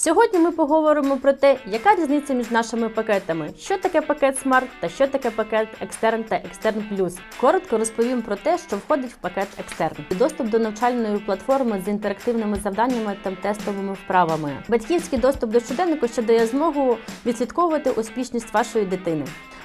Сьогодні ми поговоримо про те, яка різниця між нашими пакетами, що таке пакет Smart та що таке пакет Extern та Extern Plus. Коротко розповім про те, що входить в пакет Extern. Доступ до навчальної платформи з інтерактивними завданнями та тестовими вправами. Батьківський доступ до щоденнику, що дає змогу відслідковувати успішність вашої дитини.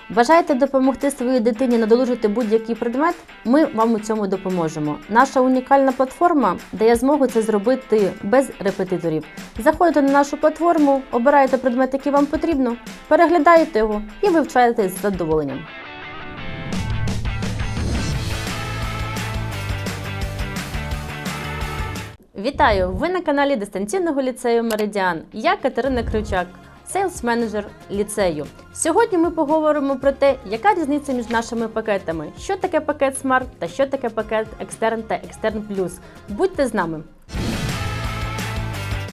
Бажаєте допомогти своїй дитині надолужити будь-який предмет? Ми вам у цьому допоможемо. Наша унікальна платформа дає змогу це зробити без репетиторів. Заходите на нашу платформу, обираєте предмет, який вам потрібно, переглядаєте його і вивчаєте з задоволенням. Вітаю! Ви на каналі дистанційного ліцею Меридіан. Я Катерина Кричак, сейлс менеджер ліцею. Сьогодні ми поговоримо про те, яка різниця між нашими пакетами, що таке пакет Smart та що таке пакет Extern та Extern Plus. Будьте з нами!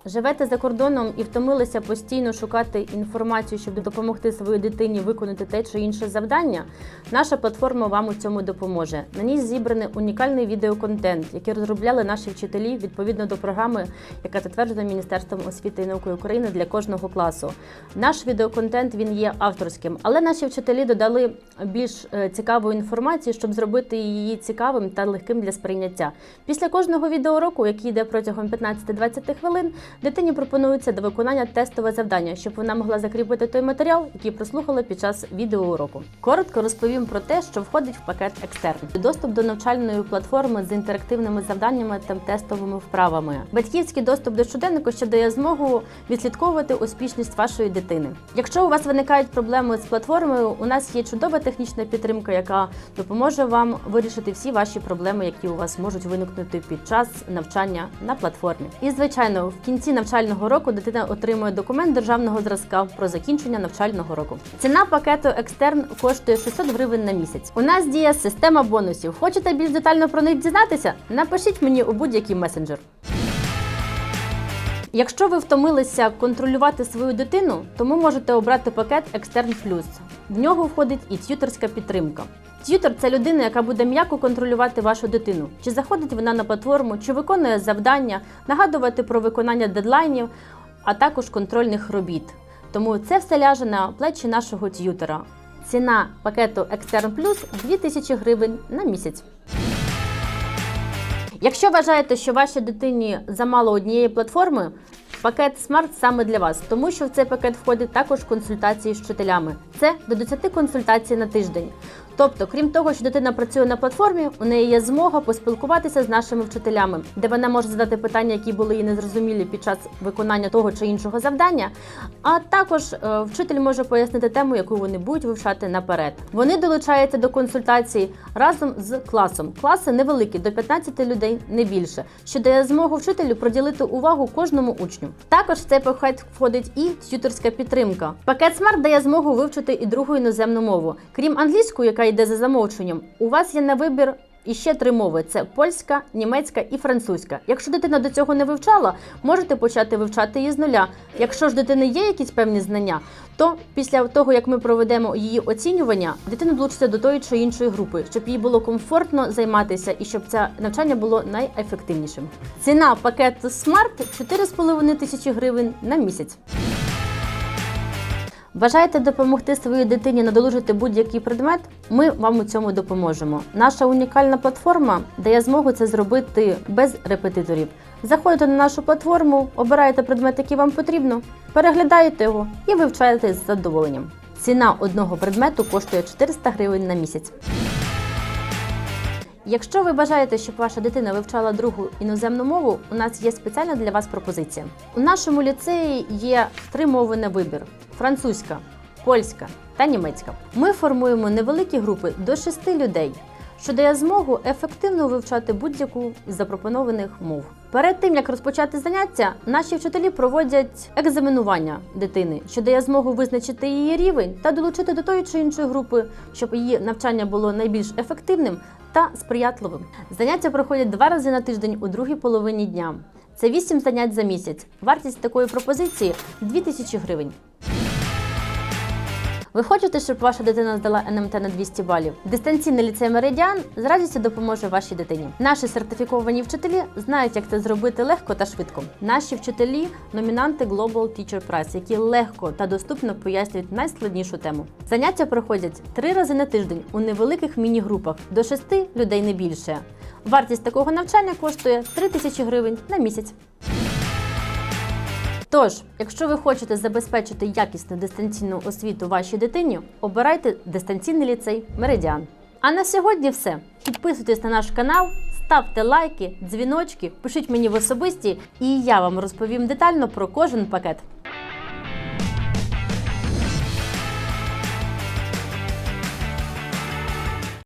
Живете за кордоном і втомилися постійно шукати інформацію, щоб допомогти своїй дитині виконати те чи інше завдання. Наша платформа вам у цьому допоможе. На ній зібраний унікальний відеоконтент, який розробляли наші вчителі відповідно до програми, яка затверджена Міністерством освіти і науки України для кожного класу. Наш відеоконтент він є авторським, але наші вчителі додали більш е, цікаву інформацію, щоб зробити її цікавим та легким для сприйняття. Після кожного відеоуроку, який йде протягом 15-20 хвилин, дитині пропонується до виконання тестове завдання, щоб вона могла закріпити той матеріал, який прослухала під час відеоуроку. Коротко розповім про те, що входить в пакет екстерн. Доступ до навчальної платформи з інтерактивними завданнями та тестовими вправами. Батьківський доступ до щоденнику, що дає змогу відслідковувати успішність вашої дитини. Якщо у вас виникають проблеми з платформою, у нас є чудова технічна підтримка, яка допоможе вам вирішити всі ваші проблеми, які у вас можуть виникнути під час навчання на платформі. І звичайно, в кінці навчального року дитина отримує документ державного зразка про закінчення навчального року. Ціна пакету екстерн коштує 600 гривень на місяць. У нас діє система бонусів. Хочете більш детально про них дізнатися? Напишіть мені у будь-який месенджер. Якщо ви втомилися контролювати свою дитину, тому можете обрати пакет Extern Plus. В нього входить і т'юторська підтримка. Т'ютор це людина, яка буде м'яко контролювати вашу дитину. Чи заходить вона на платформу, чи виконує завдання, нагадувати про виконання дедлайнів, а також контрольних робіт. Тому це все ляже на плечі нашого т'ютора. Ціна пакету Extern Plus 2000 гривень на місяць. Якщо вважаєте, що вашій дитині замало однієї платформи, пакет Smart саме для вас, тому що в цей пакет входить також консультації з вчителями. Це до 10 консультацій на тиждень. Тобто, крім того, що дитина працює на платформі, у неї є змога поспілкуватися з нашими вчителями, де вона може задати питання, які були їй незрозумілі під час виконання того чи іншого завдання. А також е, вчитель може пояснити тему, яку вони будуть вивчати наперед. Вони долучаються до консультацій разом з класом. Класи невеликі, до 15 людей, не більше, що дає змогу вчителю приділити увагу кожному учню. Також в цей пакет входить і тюторська підтримка. Пакет Smart дає змогу вивчити і другу іноземну мову. Крім англійської, яка йде за замовченням, у вас є на вибір. І ще три мови: це польська, німецька і французька. Якщо дитина до цього не вивчала, можете почати вивчати її з нуля. Якщо ж дитини є якісь певні знання, то після того як ми проведемо її оцінювання, дитина долучиться до тої чи іншої групи, щоб їй було комфортно займатися і щоб це навчання було найефективнішим. Ціна пакету Smart 4,5 тисячі гривень на місяць. Бажаєте допомогти своїй дитині надолужити будь-який предмет? Ми вам у цьому допоможемо. Наша унікальна платформа дає змогу це зробити без репетиторів. Заходите на нашу платформу, обираєте предмет, який вам потрібно, переглядаєте його і вивчаєте з задоволенням. Ціна одного предмету коштує 400 гривень на місяць. Якщо ви бажаєте, щоб ваша дитина вивчала другу іноземну мову, у нас є спеціальна для вас пропозиція. У нашому ліцеї є три мови на вибір: французька, польська та німецька. Ми формуємо невеликі групи до шести людей, що дає змогу ефективно вивчати будь-яку із запропонованих мов. Перед тим як розпочати заняття, наші вчителі проводять екзаменування дитини, що дає змогу визначити її рівень та долучити до тої чи іншої групи, щоб її навчання було найбільш ефективним та сприятливим. Заняття проходять два рази на тиждень у другій половині дня. Це 8 занять за місяць. Вартість такої пропозиції 2000 гривень. Ви хочете, щоб ваша дитина здала НМТ на 200 балів? Дистанційний ліцей Меридіан з радістю допоможе вашій дитині. Наші сертифіковані вчителі знають, як це зробити легко та швидко. Наші вчителі номінанти Global Teacher Prize, які легко та доступно пояснюють найскладнішу тему. Заняття проходять три рази на тиждень у невеликих міні-групах до шести людей не більше. Вартість такого навчання коштує 3 тисячі гривень на місяць. Тож, якщо ви хочете забезпечити якісну дистанційну освіту вашій дитині, обирайте дистанційний ліцей Меридіан. А на сьогодні все. Підписуйтесь на наш канал, ставте лайки, дзвіночки, пишіть мені в особисті, і я вам розповім детально про кожен пакет.